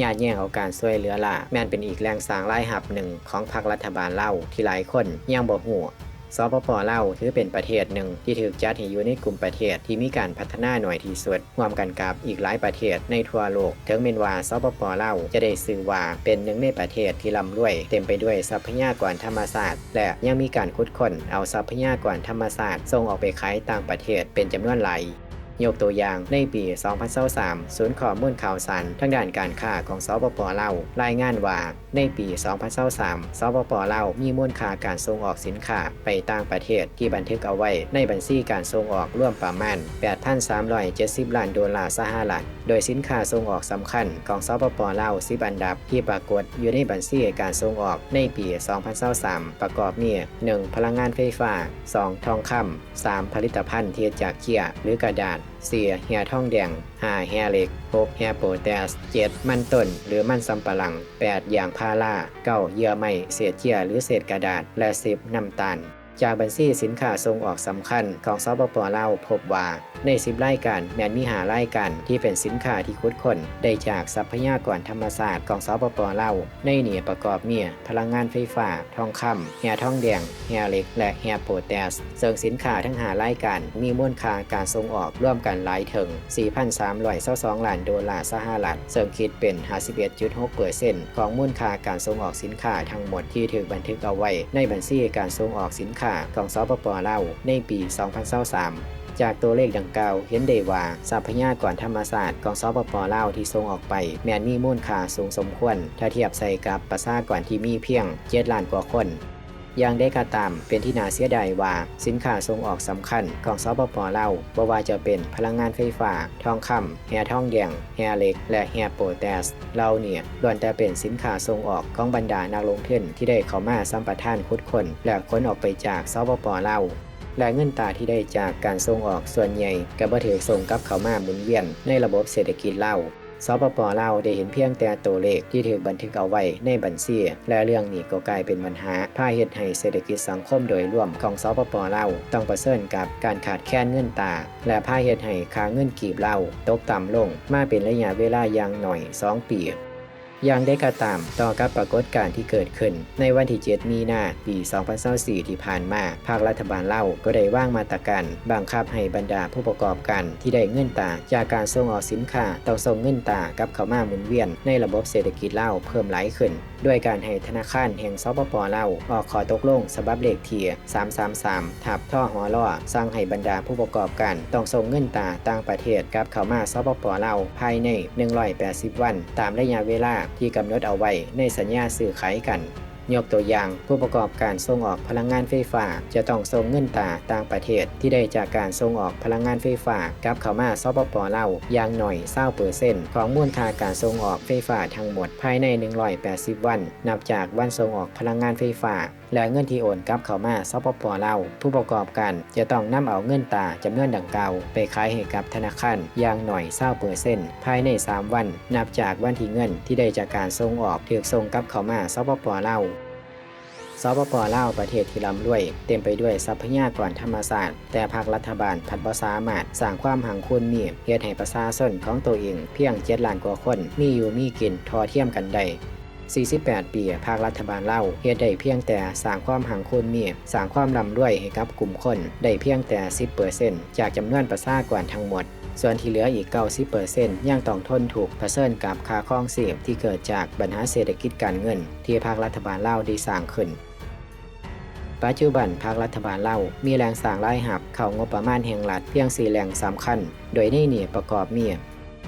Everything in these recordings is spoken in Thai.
ญาติแย่งเอาการช่วยเหลือล่ะแม่นเป็นอีกแรงสร้างรายหับหนึ่งของพรรครัฐบาลเล่าที่หลายคนยังบ่ฮู้สปปลาถือเป็นประเทศหนึ่งที่ถูกจัดให้อยู่ในกลุ่มประเทศที่มีการพัฒนาหน่อยที่สุดร่วมกันกับอีกหลายประเทศในทั่วโลกถึงแม้นว่าสปปลาจะได้ชื่อว่าเป็นหนึ่งในประเทศที่ร่ำรวย เต็มไปด้วยทรัพยากรธรรมชาสติและยังมีการขุดค้นเอาทรัพยากรธรรมชาสติส่งออกไปขายต่างประเทศเป็นจำนวนหลาย ยกตัวอย่างในปี 2023ศูนย์ข้อมูลข่าวสารทางด้านการค้าของสปปลาวรายงานว่า ในปี 2023สปปลาวมีมูลค่าการส่งออกสินค้าไปต่างประเทศที่บันทึกเอาไว้ในบัญชีการส่งออกร่วมประมาณ 8,370 ล้านดอลลาร์สหรัฐโดยสินค้าส่งออกสำคัญของสปปลาว10อันดับที่ปรากฏอยู่ในบัญชีการส่งออกในปี 2023 ประกอบมี 1. พลังงานไฟฟ้า 2. ทองคำ 3. ผลิตภัณฑ์ที่จากเกียหรือกระดาษ 4. เฮียทองแดง 5. เฮียเหล็ก 6. เฮียโปแทส 7. มันต้น หรือมันสำปะหลัง 8. ยางพารา 9. เยื่อไม้เศษเกียหรือเศษกระดาษ และ 10. น้ำตาล จากบัญชีสินค้าส่งออกสำคัญของสปปลาวพบว่าใน 10 รายการแมนมีหารายการที่เป็นสินค้าที่คุดค้นได้จากทรัพยากรธรรมศาสตร์ของสปปลาวในหนี่ประกอบมีพลังงานไฟฟ้า ทองคำแฮทองแดงแฮเหล็ก และแฮโพแทสซึ่งสินค้าทั้งหารายการมีมูลค่าการส่งออกร่วมกันหลายถึง 4,322ล้านดอลลาร์สหรัฐซึ่งคิดเป็น 51.6%ของมูลค่าการส่งออกสินค้าทั้งหมดที่ถูกบันทึกเอาไว้ในบัญชีการส่งออกสินค้าของสปปลาวในปี 2023จากตัวเลขดังกล่าวเห็นได้ว่าทรัพยากรธรรมศาสตร์ของสปปลาวที่ส่งออกไป แม้นมีมูลค่าสูงสมควร ถ้าเทียบใส่กับประชากรที่มีเพียง 7 ล้านกว่าคน อย่างได้กระตามเป็นที่น่าเสียดายว่า สินค้าส่งออกสำคัญของสปปลาวบ่ว่าจะเป็นพลังงานไฟฟ้า ทองคำแฮทองแดงแฮเหล็ก และแฮโปแทสเราเนี่ยล้วนแต่เป็นสินค้าส่งออกของบรรดานักลงทุนที่ได้เข้ามาสัมปทานคุดคนและขนออกไปจากสปปลาวและเงินตราที่ได้จากการส่งออกส่วนใหญ่ก็บ่ถือส่งกลับเข้ามาหมุนเวียนในระบบเศรษฐกิจเลา สปปลาวได้เห็นเพียงแต่ตัวเลขที่ถูกบันทึกเอาไว้ในบัญชี และเรื่องนี้ก็กลายเป็นปัญหาพาเหตุให้เศรษฐกิจสังคมโดยรวมของสปปลาวต้องประเสริญกับการขาดแคลนเงินตา และพาเหตุให้ค่าเงินกีบเลาตกต่ำลงมาเป็นระยะเวลาอย่างหน่อย 2 ปี อย่างได้กระตามต่อกับปรากฏการณ์ที่เกิดขึ้น ในวันที่ 7 มีนาปี 2024 ที่ผ่านมา ภาครัฐบาลเล่าก็ได้ว่างมาตรการบังคับให้บรรดาผู้ประกอบการที่ได้เงินตาจากการส่งออกสินค้าต้องส่งเงินตากับเข้ามาหมุนเวียน ในระบบเศรษฐกิจเล่าเพิ่มหลายขึ้น ด้วยการให้ธนาคารแห่งสปปเล่าออกขอตกลงฉบับเลขเทีย333ทับท่อหอล่อสร้างให้บรรดาผู้ประกอบการต้องส่งเงินตาต่างประเทศกับเข้ามาสปปเล่าภายใน 180 วัน ตามระยะเวลาที่กำหนดเอาไว้ในสัญญาซื้อขายกัน ยกตัวอย่างผู้ประกอบการส่งออกพลังงานไฟฟ้า จะต้องส่งเงินตาต่างประเทศที่ได้จากการส่งออกพลังงานไฟฟ้ากับเข้ามาสปปลาอย่างหน่อยเศร้าเปอร์เซ็นต์ของมูลค่าการส่งออกไฟฟ้าทั้งหมดภายใน 180 วัน นับจากวันส่งออกพลังงานไฟฟ้า และเงินที่โอนกลับเข้ามาสปปลาวผู้ประกอบการจะต้องนำเอาเงินตาจำนวนดังกล่าวไปขายให้กับธนาคารอย่างหน่อยเปอร์เซนภายใน 3 วัน นับจากวันที่เงินที่ได้จากการส่งออกถูกส่งกลับเข้ามาสปปลาวสปปลาวประเทศที่ร่ำรวย เต็มไปด้วยทรัพยากรธรรมศาสตร์ แต่ภาครัฐบาลพัดบ่สามารถสร้างความหังคุณมีเฮ็ดให้ประชาชนของตัวเอง เพียง7ล้านกว่าคนมีอยู่มีกินทอเทียมกันได้ 48 ปีภาครัฐบาลเล่าเฮ็ดได้เพียงแต่สร้างความหังคุณมีสร้างความร่ำรวยให้กับกลุ่มคน ได้เพียงแต่ 10%จากจำนวนประชากรทั้งหมดส่วนที่เหลืออีก 90%ยังต้องทนถูกเผชิญกับค่าครองชีพที่เกิดจากปัญหาเศรษฐกิจการเงิน ที่ภาครัฐบาลเล่าได้สร้างขึ้น ปัจจุบันภาครัฐบาลเล่ามีแรงสร้างรายหับ เข้างบประมาณแห่งรัฐเพียง 4แหล่งสำคัญ โดยในนี่ประกอบมี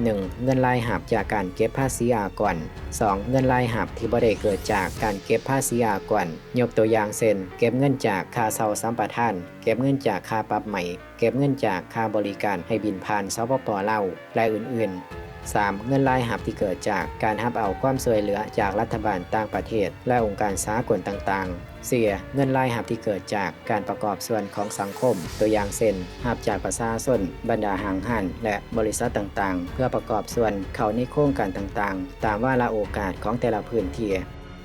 1. เงินรายหับจากการเก็บภาษีอากร 2. เงินรายหับที่บ่ได้เกิดจากการเก็บภาษีอากร ยกตัวอย่างเช่นเก็บเงินจากค่าเช่าสัมปทาน เก็บเงินจากค่าปรับใหม่ เก็บเงินจากค่าบริการให้บินผ่านสปปลาและอื่น ๆ 3. เงินรายหับที่เกิดจากการหับเอาความช่วยเหลือจากรัฐบาลต่างประเทศ และองค์การสากลต่างๆ เสียเงินรายหับที่เกิดจากการประกอบส่วนของสังคม ตัวอย่างเช่นหับจากประชาชนบรรดาหางหันและบริษัทต่างๆ เพื่อประกอบส่วนเข้าในโครงการต่างๆ ตามว่าละโอกาสของแต่ละพื้นที่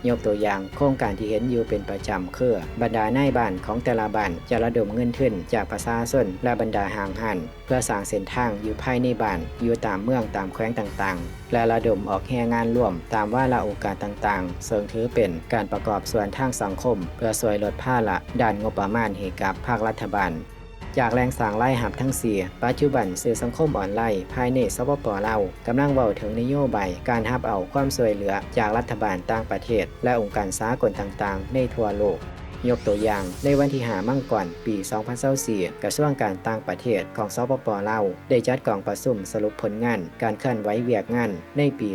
ยกตัวอย่างโครงการที่เห็นอยู่เป็นประจำคือบรรดานายบ้านของแต่ละบ้านจะระดมเงินทุนจากประชาชนและบรรดาห่างหันเพื่อสร้างเส้นทางอยู่ภายในบ้านอยู่ตามเมืองตามแขวงต่างๆ และระดมออกแห่งานร่วมตามว่าละโอกาสต่างๆ เสริงถือเป็นการประกอบส่วนทางสังคม เพื่อช่วยลดภาระด้านงบประมาณให้กับภาครัฐบาล จากแรงสางรายหับทั้งเสีย ปัจจุบันสื่อสังคมออนไลน์ภายในสปปลาวกำลังเว้าถึงนโยบายการหับเอาความช่วยเหลือจากรัฐบาลต่างประเทศ และองค์การสากลต่างๆ ในทั่วโลกยกตัวอย่างในวันที่หามั่งก่อนปี 2024กระทรวงการต่างประเทศของสปปลาวได้จัดกองประชุมสรุปผลงาน การเคลื่อนไหวเวียกงานในปี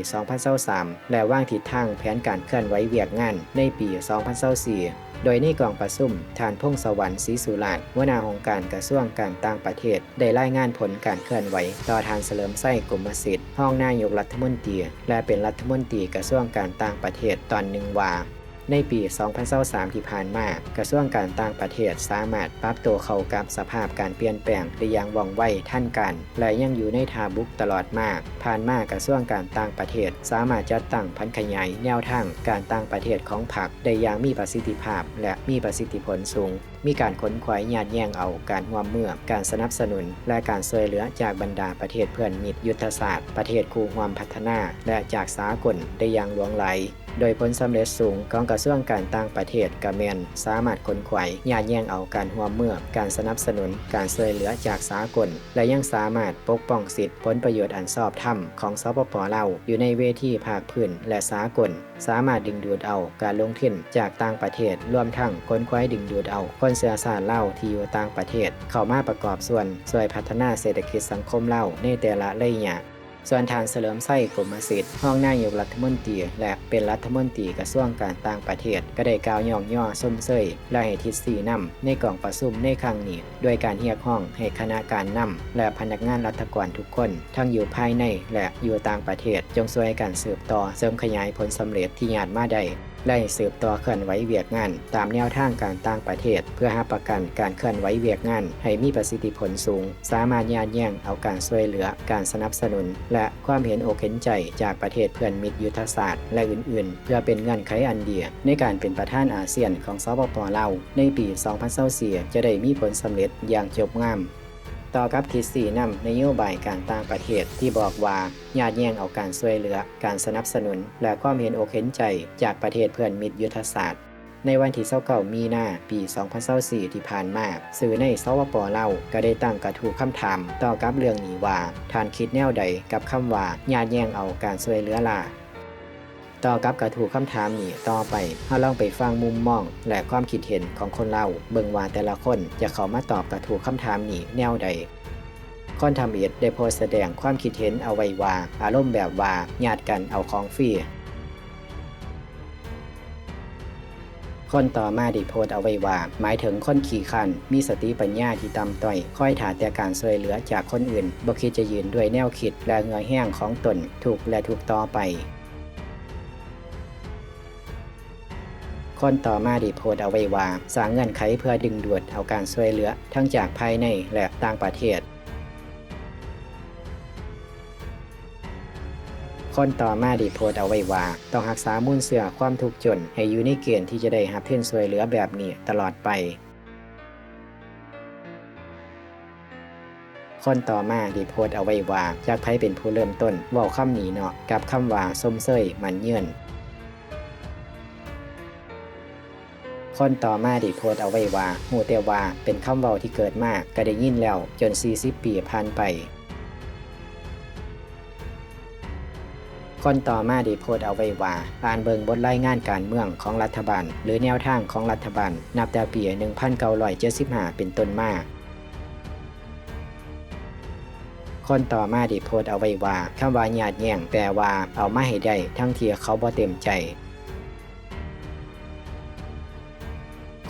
2023และวางทิศทางแผนการเคลื่อนไหวเวียกงานในปี 2024 โดยนี่กองประสุมทานพงศวรรค์ศรีสุราชหัวหน้าองค์การกระทรวงการต่างประเทศ ได้รายงานผลการเคลื่อนไหว ต่อทานเสลิมไส้กลุ่มสิทธิ์ห้องนายกรัฐมนตรีและเป็นรัฐมนตรีกระทรวงการต่างประเทศตอนหนึ่งว่า ในปี 2023 ที่ผ่านมา กระทรวงการต่างประเทศสามารถปรับตัวเข้ากับสภาพการเปลี่ยนแปลงได้อย่างว่องไวทันกัน และยังอยู่ในทาบุกตลอดมา ผ่านมากระทรวงการต่างประเทศ สามารถจัดตั้งพันขยายแนวทางการต่างประเทศของพรรคได้อย่างมีประสิทธิภาพ และมีประสิทธิผลสูง มีการค้นคว้าญาติแย่งเอาการร่วมมือการสนับสนุน และการช่วยเหลือจากบรรดาประเทศเพื่อนมิตรยุทธศาสตร์ ประเทศคู่ความพัฒนา และจากสากลได้อย่างหลวงไหล โดยผลสำเร็จสูงของกระทรวงการต่างประเทศกระเมนสามารถค้นคว้าญาติแย่งเอาการร่วมมือการสนับสนุนการช่วยเหลือจากสากล และยังสามารถปกป้องสิทธิผลประโยชน์อันชอบธรรมของสปปลาวอยู่ในเวทีภาคพื้นและสากล สามารถดึงดูดเอาการลงทุนจากต่างประเทศรวมทั้งค้นคว้าดึงดูดเอาคนเสือสารเล่าที่อยู่ต่างประเทศ เข้ามาประกอบส่วนช่วยพัฒนาเศรษฐกิจสังคมเล่าในแต่ละระยะ ส่วนทานเสริมไส้กรมสิทธิ์ห้องนายกรัฐมนตรีและเป็นรัฐมนตรีกระทรวงการต่างประเทศ ก็ได้กล่าวย่องย่อส้มเซยและให้ทิศสีนำในกล่องประชุมในครั้งนี้ด้วยการเรียกห้องให้คณะการนำและพนักงานรัฐกรทุกคน ทั้งอยู่ภายในและอยู่ต่างประเทศ จงช่วยกันสืบต่อเสริมขยายผลสำเร็จที่ญาติมาได้ และสืบต่อเคลื่อนไหวเวียกงาน ตามแนวทางการต่างประเทศ เพื่อหาประกันการเคลื่อนไหวเวียกงาน ให้มีประสิทธิผลสูง สามารถยานแย่งเอาการช่วยเหลือการสนับสนุน และความเห็นอกเห็นใจจากประเทศเพื่อนมิตรยุทธศาสตร์และอื่นๆ เพื่อเป็นเงื่อนไขอันเดีย ในการเป็นประธานอาเซียนของสปปลาวในปี 2024จะได้มีผลสำเร็จอย่างจบงาม ต่อกับทิศสีนำนโยบายการต่างประเทศที่บอกว่าญาติแย่งเอาการช่วยเหลือ การสนับสนุน และความเห็นอกเห็นใจจากประเทศเพื่อนมิตรยุทธศาสตร์ในวันที่29มีนาปี 2024ที่ผ่านมาสื่อในสวปเล่าก็ได้ตั้งกระทู้คำถามต่อกับเรื่องนี้ว่าท่านคิดแนวใดกับคำว่าญาติแย่งเอาการช่วยเหลือล่ะ ต่อกับกระถูกคำถามนี้ต่อไปเราลองไปฟังมุมมอง และความคิดเห็นของคนเราเบิ่งว่าแต่ละคนจะเข้ามาตอบกระถูกคำถามนี้แนวใดคนทำเอ็ดได้โพสต์แสดงความคิดเห็นเอาไว้ว่า อารมณ์แบบว่าญาติกันเอาของฟรีคนต่อมาได้โพสเอาไว้ว่า หมายถึงคนขี่คัน มีสติปัญญาที่ต่ำต้อยค่อยถาแต่การช่วยเหลือจากคนอื่นบ่คิดจะยืนด้วยแนวคิดและเงยแห้งของตนถูกและถูกต่อไป คนต่อมาได้โพสเอาไว้ว่าสร้างเงื่อนไขเพื่อดึงดูดเอาการช่วยเหลือ ทั้งจากภายในและต่างประเทศคนต่อมาด้โพสต์เอาไว้ว่า ต้องรักษามูลเสือความทุกข์จน ให้อยู่ในเกณฑ์ที่จะได้รับเพื่อนช่วยเหลือแบบนี้ตลอดไป คนต่อมาด้โพสต์เอาไว้ว่าจากไผเป็นผู้เริ่มต้นว้าคำนี้เนาะกับคำว่าส้มเซยมันเยื่น คนต่อมาได้โพสเอาไว้ว่าหูแต่ว่าเป็นคำเว้าที่เกิดมากก็ได้ยินแล้วจน 40 ปีผ่านไปคนต่อมาได้โพสเอาไว้ว่าอ่านเบิงบทรายงานการเมืองของรัฐบาล หรือแนวทางของรัฐบาล นับแต่ปี 1975 เป็นต้นมาคนต่อมาได้โพสเอาไว้ว่าคำว่าญาติแย่งแปลว่าเอามาให้ได้ทั้งที่เขาบ่เต็มใจ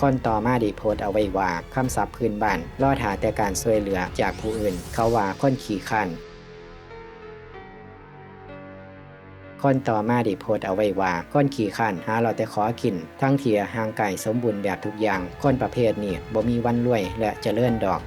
คนต่อมาได้โพสต์เอาไว้ว่าคำศัพท์พื้นบ้านล่อถาแต่การช่วยเหลือจากผู้อื่น เขาว่าคนขี่ขันคนต่อมาได้โพสต์เอาไว้ว่าคนขี่ขันหาเราแต่ขอกิน ทั้งเทียห่างไก่สมบูรณ์แบบทุกอย่าง คนประเภทนี้บ่มีวันรวยและเจริญดอก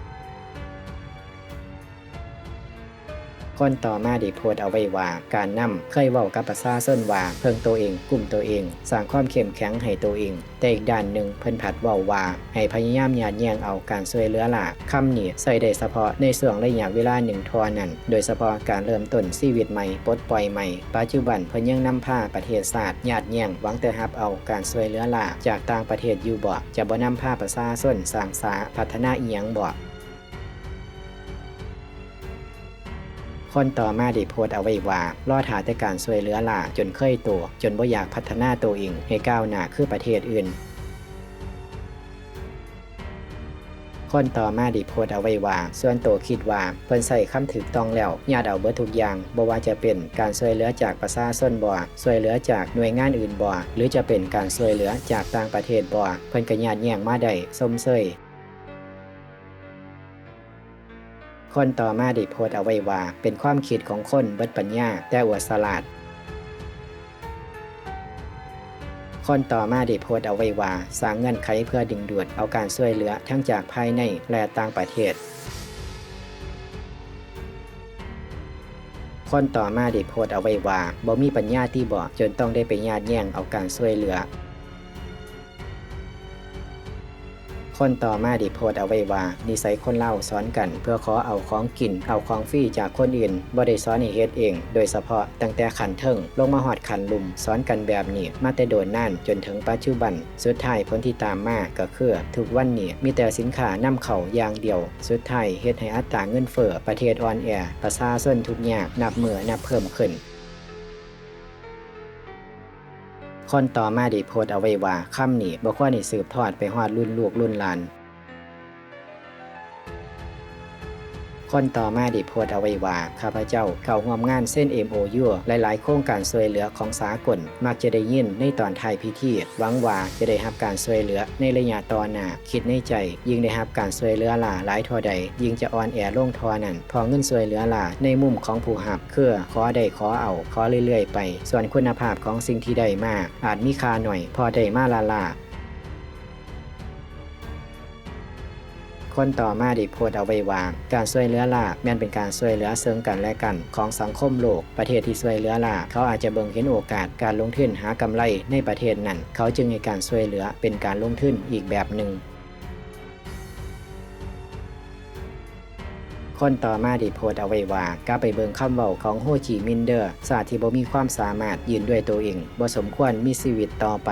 คนต่อมาได้โพสเอาไว้ว่า การนำเคยเว้ากับประชาชนว่าเพิ่งตัวเองกลุ่มตัวเอง สร้างความเข้มแข็งให้ตัวเอง แต่อีกด้านหนึ่งเพิ่นผัดเว้าว่า ให้พยายามยาดแยงเอาการช่วยเหลือหลากคำนี้ใส่ได้เฉพาะในช่วงระยะเวลาหนึ่งทอนั้น โดยเฉพาะการเริ่มต้นชีวิตใหม่ปลดปล่อยใหม่ ปัจจุบันเพิ่นยังนำพาประเทศชาติญาติแยงหวังแต่รับเอาการช่วยเหลือหลากจากต่างประเทศอยู่บ่จะบ่นำพาประชาชนสร้างสาพัฒนาอีหยังบ่ คนต่อมาได้โพสต์เอาไว้ว่ารอดหาแต่การช่วยเหลือล่าจนเคยตัว จนบ่อยากพัฒนาตัวเองให้ก้าวหน้าคือประเทศอื่นคนต่อมาด้โพสต์เอาไว้ว่า ส่วนตัวคิดว่าเพิ่นใส่คำถูกต้องแล้วญาติเอาเบิดทุกอย่างบ่ว่าจะเป็นการช่วยเหลือจากประชาชนบ่ช่วยเหลือจากหน่วยงานอื่นบ่หรือจะเป็นการช่วยเหลือจากต่างประเทศบ่เพิ่นก็ญาติแย่งมาได้สมเสย คนต่อมาได้โพสต์เอาไว้ว่า เป็นความคิดของคนเบิดปัญญาแต่อวดสลาดคนต่อมาได้โพสต์เอาไว้ว่าสร้างเงื่อนไขเพื่อดึงดูดเอาการช่วยเหลือทั้งจากภายในและต่างประเทศ คนต่อมาได้โพสต์เอาไว้ว่าบ่มีปัญญาที่บ่จนต้องได้ไปญาติแย่งเอาการช่วยเหลือ คนต่อมาได้โพสเอาไว้ว่านิสัยคนเล่าสอนกัน เพื่อขอเอาของกิน เอาของฟรีจากคนอื่นบ่ได้สอนให้เฮ็ดเอง โดยเฉพาะตั้งแต่ขันเทิงลงมาหอดขันลุมสอนกันแบบนี้มาแต่โดนนั่นจนถึงปัจจุบัน สุดท้ายผลที่ตามมาก็คือทุกวันนี้มีแต่สินค้านำเข้าอย่างเดียว สุดท้ายเฮ็ดให้อัตราเงินเฟ้อประเทศอ่อนแอประชาชนทุกข์ยากนับมือนับเพิ่มขึ้น คนต่อมาได้โพสต์เอาไว้ว่าคำนี้บ่ควรให้สืบทอดไปฮอดรุ่นลูกรุ่นหลาน คนต่อมาได้โพสต์เอาไว้ว่าข้าพเจ้าเข้าร่วมงานเส้น MOU หลายๆ โครงการช่วยเหลือของสากล มักจะได้ยินในตอนท้ายพิธีหวังว่าจะได้รับการช่วยเหลือในระยะต่อหน้าคิดในใจ ยิ่งได้รับการช่วยเหลือหลาหลายท่าใด ยิ่งจะอ่อนแอลงทอนั้นพอเงินช่วยเหลือหลาในมุมของผู้รับเคือขอได้ขอเอาขอเรื่อยๆ ไป ส่วนคุณภาพของสิ่งที่ได้มาอาจมีค่าหน่อย พอได้มาลาลา คนต่อมาได้โพสต์เอาไว้ว่า การช่วยเหลือล่าแม่นเป็นการช่วยเหลือเสริงกันและกันของสังคมโลก ประเทศที่ช่วยเหลือล่าเขาอาจจะเบิ่งเห็นโอกาสการลงทุนหากำไรในประเทศนั้น เขาจึงให้การช่วยเหลือเป็นการลงทุนอีกแบบหนึ่งคนต่อมาได้โพสเอาไว้ว่าก้าไปเบิงคำเว้าของโฮจิมินเดอร์สาที่บ่มีความสามารถยืนด้วยตัวเองบ่สมควรมีชีวิตต่อไป